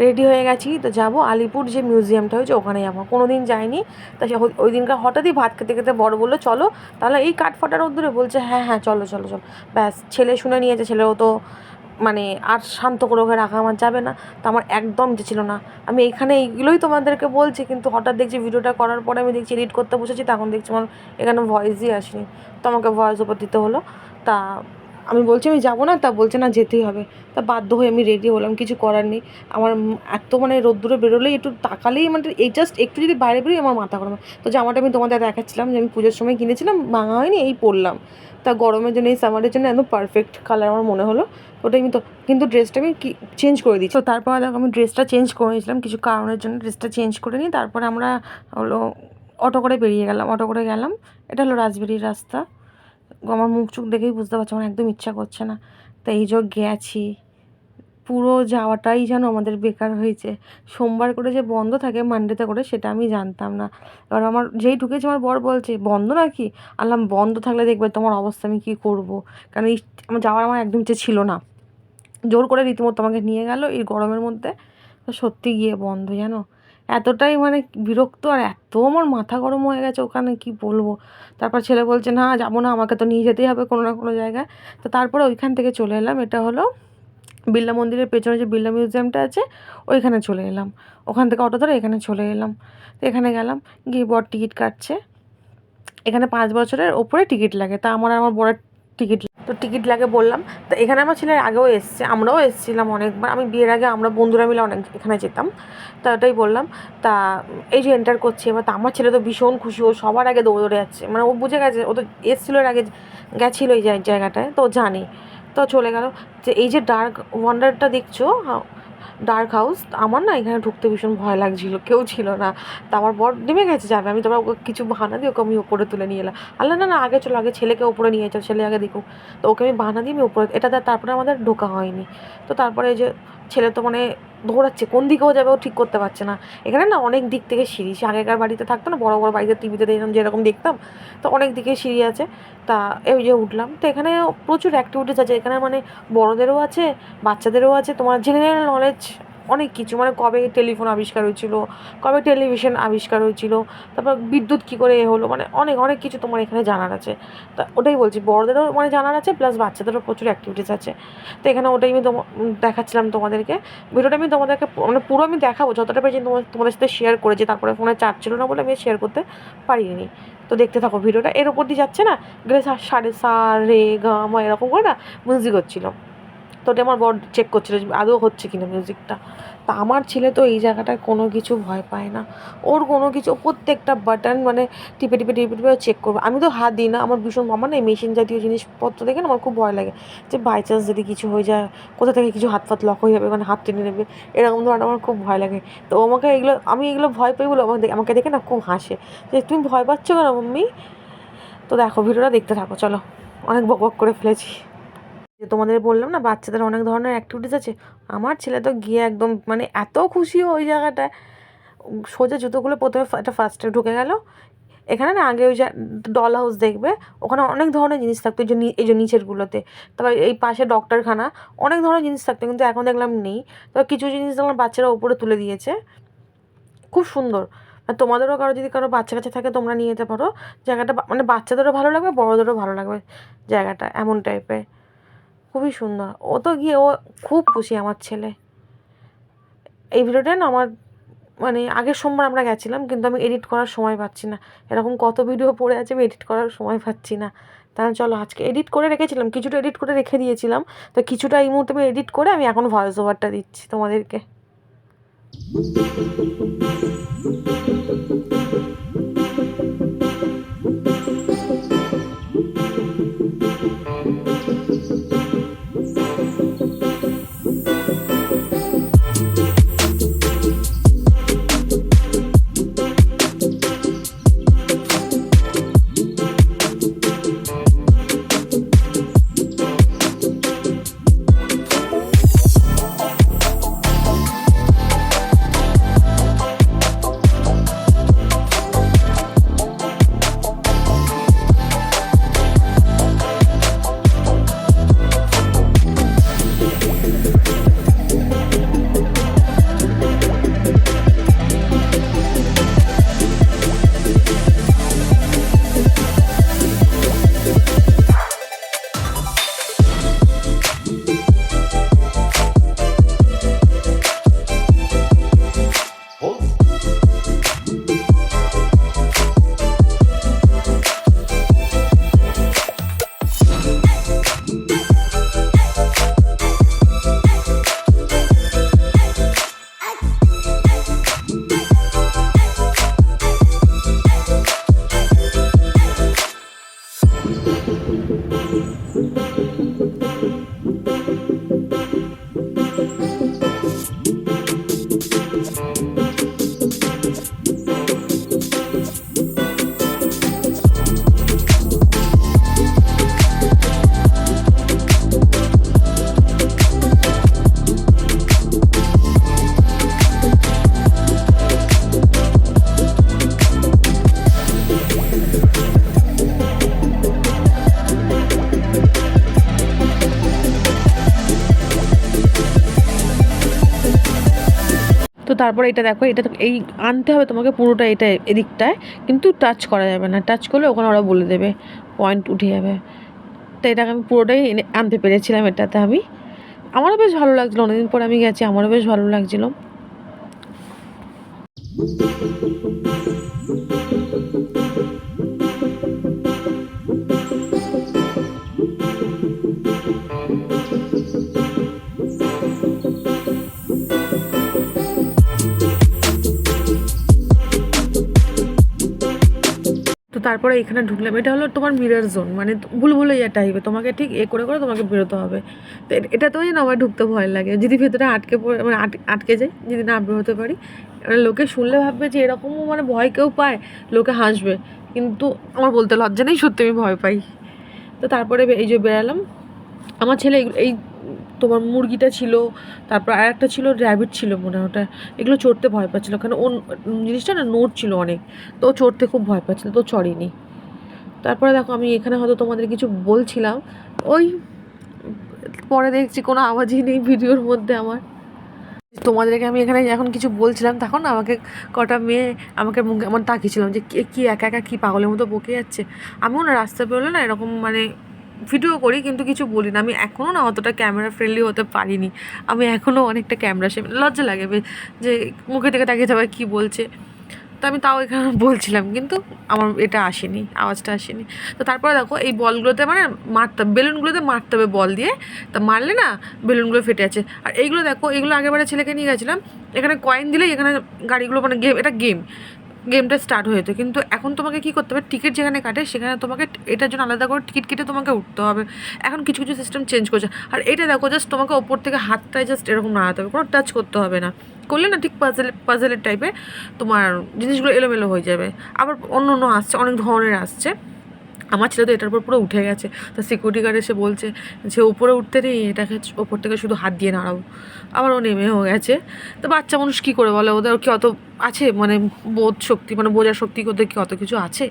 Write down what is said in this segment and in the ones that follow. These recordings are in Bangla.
রেডি হয়ে গেছি, তো যাব আলিপুর যে মিউজিয়ামটা হয়েছে ওখানে যাব। কোনো দিন যাইনি, তা ওই- দিনকার হঠাৎই ভাত খেতে খেতে বড় বলল, চলো, তাহলে এই কাঠ ফাটার রোদ্দুরে বলছে হ্যাঁ হ্যাঁ চলো চলো চলো। ব্যাস, ছেলে শুনে নিয়েছে, ছেলেও তো মানে আর শান্ত করে ওকে রাখা আমার যাবে না, তো আমার একদম ইচ্ছে ছিল না। আমি এখানে এইগুলোই তোমাদেরকে বলছি, কিন্তু হঠাৎ দেখছি ভিডিওটা করার পরে আমি দেখছি এডিট করতে বসেছি, তখন দেখছি আমার এখানে ভয়েসই আসেনি। তো আমাকে ভয়েস ওপর দিতে হলো, তা আমি বলছি, আমি যাব না। তা বলছে, না, যেতেই হবে। তা বাধ্য হয়ে আমি রেডি হলাম, কিছু করার নেই। আমার এত মানে রোদ্দুরে বেরোলেই একটু তাকালেই মানে এই জাস্ট একটু যদি বাইরে বেরোই আমার মাথা গরম তো জামাটা আমি তোমাদের দেখাচ্ছিলাম যে আমি পুজোর সময় কিনেছিলাম, ভাঙা হয়নি, এই পরলাম। তা গরমের জন্য, এই সামারের জন্য একদম পারফেক্ট কালার আমার মনে হলো। ওটাই আমি তো, কিন্তু ড্রেসটা আমি চেঞ্জ করে দিচ্ছি তো তারপর দেখো, আমি ড্রেসটা চেঞ্জ করে নিয়েছিলাম, কিছু কারণের জন্য ড্রেসটা চেঞ্জ করে নিই তারপরে আমরা হলো অটো করে বেরিয়ে গেলাম, অটো করে গেলাম। এটা হলো রাজবাড়ির রাস্তা। আমার মুখ চুখ দেখেই বুঝতে পারছি, আমার একদম ইচ্ছা করছে না। তো এই যে গেছি, পুরো যাওয়াটাই যেন আমাদের বেকার হয়েছে। সোমবার করে যে বন্ধ থাকে মানডেতে করে, সেটা আমি জানতাম না। এবার আমার যেই ঢুকেছে, আমার বর বলছে, বন্ধ নাকি? আনলাম বন্ধ থাকলে দেখবে তোমার অবস্থা, আমি কী করব? কারণ আমার যাওয়ার আমার একদম ইচ্ছে ছিল না। জোর করে রীতিমতো আমাকে নিয়ে গেল এই গরমের মধ্যে। সত্যি গিয়ে বন্ধ, জানো? এতটাই মানে বিরক্ত আর এত আমার মাথা গরম হয়ে গেছে ওখানে, কি বলব? তারপর ছেলে বলছে, না, যাব না, আমাকে তো নিয়ে যেতেই হবে কোনো না কোনো জায়গায়। তো তারপরে ওইখান থেকে চলে এলাম, এটা হলো বিড়লা মন্দিরের পেছনে যে বিড়লা মিউজিয়ামটা আছে, ওইখানে চলে এলাম। ওখান থেকে অটো ধরে এখানে চলে এলাম। তো এখানে গেলাম, গিয়ে বর টিকিট কাটছে। এখানে পাঁচ বছরের ওপরে টিকিট লাগে। তা আমার আমার বড় টিকিট, তো টিকিট লাগে বললাম। তো এখানে আমার ছেলের আগেও এসছে, আমরাও এসেছিলাম অনেকবার। আমি বিয়ের আগে আমরা বন্ধুরা মিলে অনেক এখানে যেতাম। তা ওটাই বললাম, তা এই যে এন্টার করছে এবার, তা আমার ছেলে তো ভীষণ খুশি, ও সবার আগে দৌড়ে দৌড়ে যাচ্ছে। মানে ও বুঝে গেছে, ও তো এসেছিল এর আগে, গেছিল এই জায়- জায়গাটায়, তো জানে। তো চলে গেল। যে এই যে ডার্ক ওয়ান্ডারটা দেখছ ডার্ক হাউস আমার না এখানে ঢুকতে ভীষণ ভয় লাগছিল, কেউ ছিল না। তা আমার বর নেমে গেছে যাবে আমি তোমার কিছু বাহানা দিয়ে ওকে আমি ওপরে তুলে নিয়ে এলাম। আল্লাহ, না না, আগে চলো, আগে ছেলেকে ওপরে নিয়ে চলো ছেলে আগে দেখুক। তো ওকে আমি বাহানা দিয়ে আমি ওপরে এটা তারপরে আমাদের ঢোকা হয়নি। তো তারপরে যে ছেলে তো মানে দৌড়াচ্ছে, কোন দিকেও যাবে ও ঠিক করতে পারছে না। এখানে না অনেক দিক থেকে সিঁড়ি, সে আগেকার বাড়িতে থাকতো না, বড় বড় বাড়িতে টিভিতে দেখতাম, যেরকম দেখতাম, তো অনেক দিকে সিঁড়ি আছে। তা এই যে উঠলাম, তো এখানে প্রচুর অ্যাক্টিভিটিস আছে, এখানে মানে বড়োদেরও আছে, বাচ্চাদেরও আছে, তোমার জেনারেল নলেজ অনেক কিছু মানে কবে টেলিফোন আবিষ্কার হয়েছিল, কবে টেলিভিশন আবিষ্কার হয়েছিল, তারপর বিদ্যুৎ কী করে এ হলো মানে অনেক অনেক কিছু তোমার এখানে জানার আছে। তা ওটাই বলছি, বড়দেরও মানে জানার আছে প্লাস বাচ্চাদেরও প্রচুর অ্যাক্টিভিটিস আছে। তো এখানে ওটাই আমি দেখাচ্ছিলাম তোমাদেরকে। ভিডিওটা আমি তোমাদেরকে মানে পুরো আমি দেখাবো, যতটা পেরেছি তোমার তোমাদের সাথে শেয়ার করেছি, তারপরে ফোনে চার্জ ছিল না বলে আমি শেয়ার করতে পারিনি। তো দেখতে থাকো ভিডিওটা, এর উপর দিয়ে যাচ্ছে না গেলে সাড়ে সা রে, গা, মা, এরকম করে না মিউজিক হচ্ছিল। তো ওটা আমার বড় চেক করছিল যে আদৌ হচ্ছে কিনা মিউজিকটা তা আমার ছেলে তো এই জায়গাটায় কোনো কিছু ভয় পায় না। ওর কোনো কিছু প্রত্যেকটা বাটন মানে টিপে টিপে টিপে টিপে চেক করবে। আমি তো হাত দিই না, আমার ভীষণ আমার না এই মেশিন জাতীয় জিনিসপত্র দেখে না আমার খুব ভয় লাগে যে বাই চান্স যদি কিছু হয়ে যায়, কোথা থেকে কিছু হাত ফাত লক হয়ে যাবে মানে হাত টেনে নেবে, এরকম ধরনের আমার খুব ভয় লাগে। তো আমাকে এগুলো, আমি এগুলো ভয় পাই বলে আমাকে আমাকে দেখে না খুব হাসে যে তুমি ভয় পাচ্ছ কেন মাম্মি? তো দেখো, ভিডিওটা দেখতে থাকো, চলো। অনেক বক বক করে ফেলেছি। যে তোমাদের বললাম না, বাচ্চাদের অনেক ধরনের অ্যাক্টিভিটিস আছে। আমার ছেলে তো গিয়ে একদম মানে এত খুশি ওই জায়গাটায়। সোজা জুতোগুলো প্রথমে একটা ফার্স্টে ঢুকে গেল। এখানে না আগে ওই যে ডল হাউস দেখবে, ওখানে অনেক ধরনের জিনিস থাকতো এই যে এই যে নিচেরগুলোতে তারপর এই পাশে ডক্টরখানা অনেক ধরনের জিনিস থাকতো কিন্তু এখন দেখলাম নেই। তবে কিছু জিনিস দেখলাম বাচ্চারা উপরে তুলে দিয়েছে। খুব সুন্দর। আর তোমাদেরও কারও যদি কারও বাচ্চা কাচ্চা থাকে তোমরা নিয়ে যেতে পারো। জায়গাটা মানে বাচ্চাদেরও ভালো লাগবে, বড়োদেরও ভালো লাগবে জায়গাটা এমন টাইপের খুবই সুন্দর। ও তো গিয়ে ও খুব খুশি আমার ছেলে। এই ভিডিওটা না আমার মানে আগের সোমবার আমরা গেছিলাম, কিন্তু আমি এডিট করার সময় পাচ্ছি না। এরকম কত ভিডিও পড়ে আছে আমি এডিট করার সময় পাচ্ছি না। তাহলে চলো আজকে এডিট করে রেখেছিলাম, কিছুটা এডিট করে রেখে দিয়েছিলাম। তো কিছুটা এই মুহূর্তে আমি এডিট করে আমি এখন ভয়েস ওভারটা দিচ্ছি তোমাদেরকে। তারপরে এটা দেখো, এটা এই আনতে হবে তোমাকে পুরোটা এটা এদিকটায়, কিন্তু টাচ করা যাবে না। টাচ করলে ওখানে ওরা বলে দেবে পয়েন্ট উঠে যাবে। তো এটাকে আমি পুরোটাই এনে আনতে পেরেছিলাম এটাতে আমি। আমারও বেশ ভালো লাগছিল, অনেকদিন পর আমি গেছি, আমারও বেশ ভালো লাগছিল। তারপরে এখানে ঢুকলাম। এটা হলো তোমার মিরার জোন মানে ভুল ভুলাইয়া টাইপে তোমাকে ঠিক এ করে করে তোমাকে বেরোতে হবে। তো এটা তো ওই না আমার ঢুকতে ভয় লাগে। যদি ভেতরে আটকে পড়ে মানে আট- আটকে যাই যদি না বেরোতে পারি। লোকে শুনলে ভাববে যে এরকমও মানে ভয় কেউ পায়, লোকে হাসবে। কিন্তু আমার বলতে লজ্জা নেই, সত্যি আমি ভয় পাই। তো তারপরে এই যে বেরালাম। আমার ছেলে এই তোমার মুরগিটা ছিল, তারপর আর একটা ছিল র্যাবিট ছিল মনে হয় ওটা। এগুলো চড়তে ভয় পাচ্ছিলো, কারণ ও জিনিসটা না, নোট ছিল অনেক। তো চড়তে খুব ভয় পাচ্ছিল, তো চড়েনি। তারপরে দেখো, আমি এখানে হয়তো তোমাদের কিছু বলছিলাম। ওই, পরে দেখছি কোনো আওয়াজই নেই ভিডিওর মধ্যে আমার। তোমাদেরকে আমি এখানে এখন কিছু বলছিলাম তখন আমাকে কটা মেয়ে আমাকে মুখে আমার তাকিয়েছিলাম যে কে কী একা একা কী পাগলের মতো বকে যাচ্ছে? আমিও না রাস্তা বেরোলে না এরকম মানে ভিডিও করি, কিন্তু কিছু বলি না। আমি এখনও না অতটা ক্যামেরা ফ্রেন্ডলি হতে পারিনি। আমি এখনও অনেকটা ক্যামেরা সে লজ্জা লাগে যে মুখে থেকে তাকিয়ে যাবে কী বলছে। তো আমি তাও এখানে বলছিলাম, কিন্তু আমার এটা আসেনি, আওয়াজটা আসেনি। তো তারপরে দেখো, এই বলগুলোতে মানে মারতে হবে, বেলুনগুলোতে মারতে হবে বল দিয়ে। তা মারলে না বেলুনগুলো ফেটে আছে আর এইগুলো দেখো এগুলো আগেবারে ছেলেকে নিয়ে গেছিলাম। এখানে কয়েন দিলেই এখানে গাড়িগুলো মানে গেম এটা গেম গেমটা স্টার্ট হয়ে যেত। কিন্তু এখন তোমাকে কী করতে হবে? টিকিট যেখানে কাটে, সেখানে তোমাকে এটার জন্য আলাদা করে টিকিট কেটে তোমাকে উঠতে হবে। এখন কিছু কিছু সিস্টেম চেঞ্জ করছে। আর এটা দেখো জাস্ট তোমাকে ওপর থেকে হাতটায় জাস্ট এরকম নাড়াতে হবে, কোনো টাচ করতে হবে না। করলে না ঠিক পাজেল পাজেলের টাইপের তোমার জিনিসগুলো এলোমেলো হয়ে যাবে। আবার অন্য অন্য আসছে, অনেক ধরনের আসছে। আমার ছেলে তো এটার উপর পুরো উঠে গেছে। তো সিকিউরিটি গার্ড এসে বলছে যে, উপরে উঠতে নেই, এটাকে ওপর থেকে শুধু হাত দিয়ে নাড়াবো আবার ও নেমেও গেছে। তো বাচ্চা মানুষ কী করে বলে? ওদের কি অত আছে? মানে বোধ শক্তি মানে বোঝার শক্তি ওদের কি অত কিছু আছে?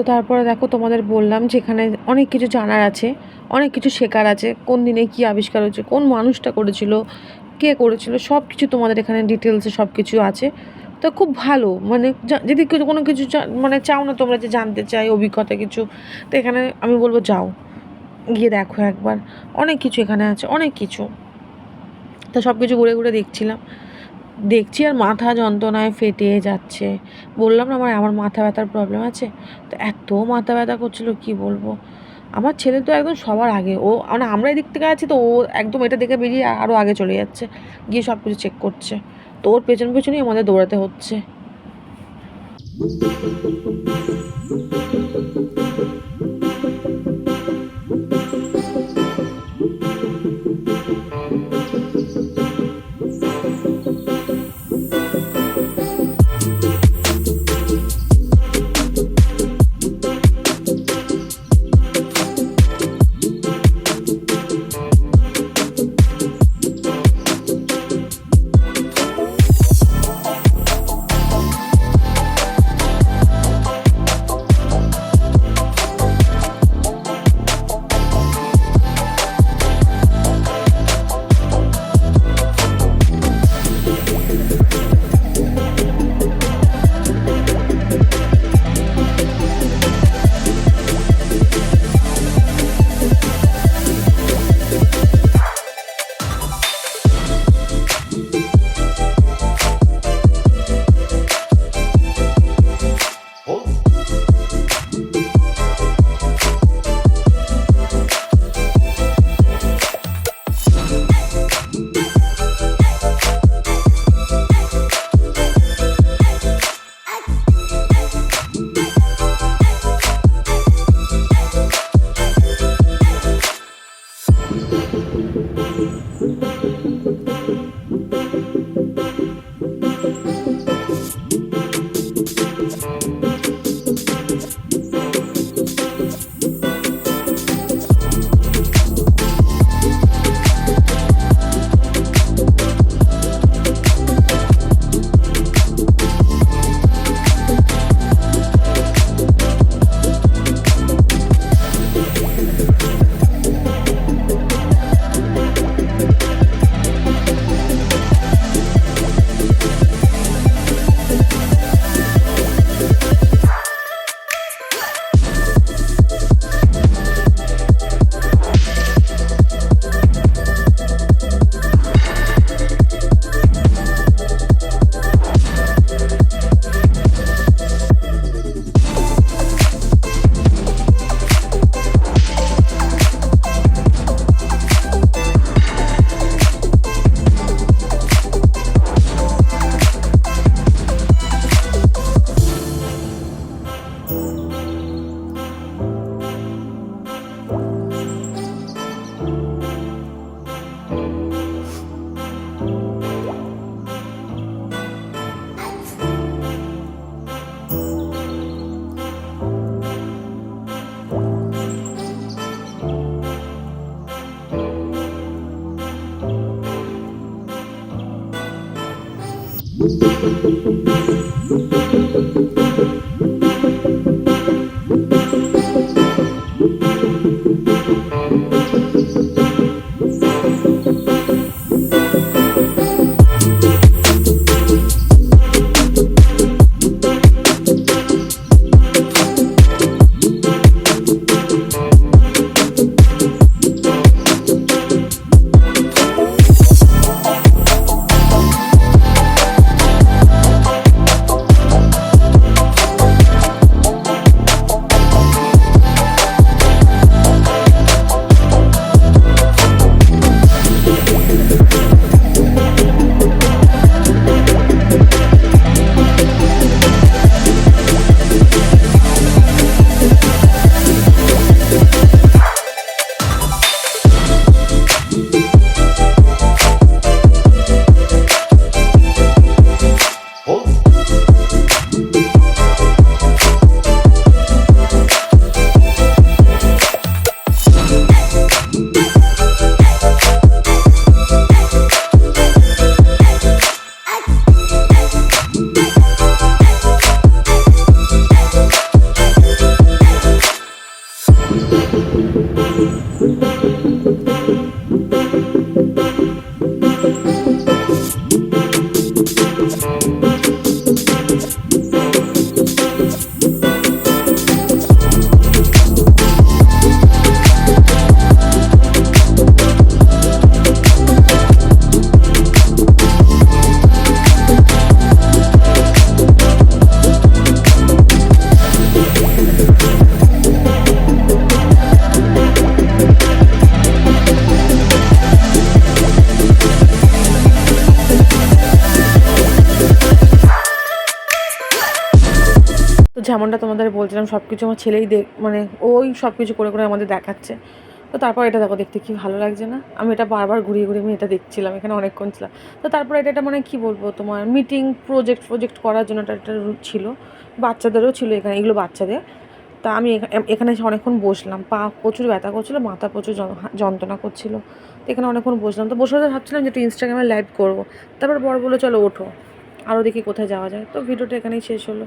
তো তারপরে দেখো তোমাদের বললাম যেখানে অনেক কিছু জানার আছে, অনেক কিছু শেখার আছে, কোন দিনে কী আবিষ্কার হয়েছে, কোন মানুষটা করেছিল, কে করেছিল সব কিছু তোমাদের এখানে ডিটেলসে সব কিছু আছে। তো খুব ভালো মানে যদি কোনো কিছু মানে চাও না তোমরা যে জানতে চাই, অভিজ্ঞতা কিছু, তো এখানে আমি বলব যাও, গিয়ে দেখো একবার। অনেক কিছু এখানে আছে, অনেক কিছু। তো সব কিছু ঘুরে ঘুরে দেখছিলাম। দেখছি আর মাথা যন্ত্রণায় ফেটে যাচ্ছে। বললাম না, আমার আমার মাথা ব্যথার প্রবলেম আছে? তো এত মাথা ব্যথা করছিল, কি বলব? আমার ছেলে তো একদম সবার আগে। ও মানে আমরা এদিক থেকে আছি তো, ও একদম এটা দেখে বেরিয়ে আরও আগে চলে যাচ্ছে, গিয়ে সব কিছু চেক করছে। তো ওর পেছন পেছনেই আমাদের দৌড়াতে হচ্ছে। যেমনটা তোমাদের বলছিলাম সব কিছু আমার ছেলেই দেখ মানে ওই সব কিছু করে করে আমাদের দেখাচ্ছে। তো তারপর এটা দেখো, দেখতে কি ভালো লাগছে না? আমি এটা বারবার ঘুরিয়ে ঘুরিয়ে আমি এটা দেখছিলাম, এখানে অনেকক্ষণ ছিলাম। তো তারপর এটা এটা মানে কি বলব তোমার মিটিং প্রজেক্ট প্রজেক্ট করার জন্য এটা একটা ছিল। বাচ্চাদেরও ছিল এখানে, এগুলো বাচ্চাদের। তা আমি এখা- এখানে এসে অনেকক্ষণ বসলাম। পা প্রচুর ব্যথা করছিল, মাথা প্রচুর যন্ত্রণা করছিল। তো এখানে অনেকক্ষণ বসলাম। তো বসে বসে ভাবছিলাম যে একটু ইনস্টাগ্রামে লাইভ করব। তারপর বড় বলল, চলো ওঠো আরও দেখি কোথায় যাওয়া যায়। তো ভিডিওটা এখানেই শেষ হলো।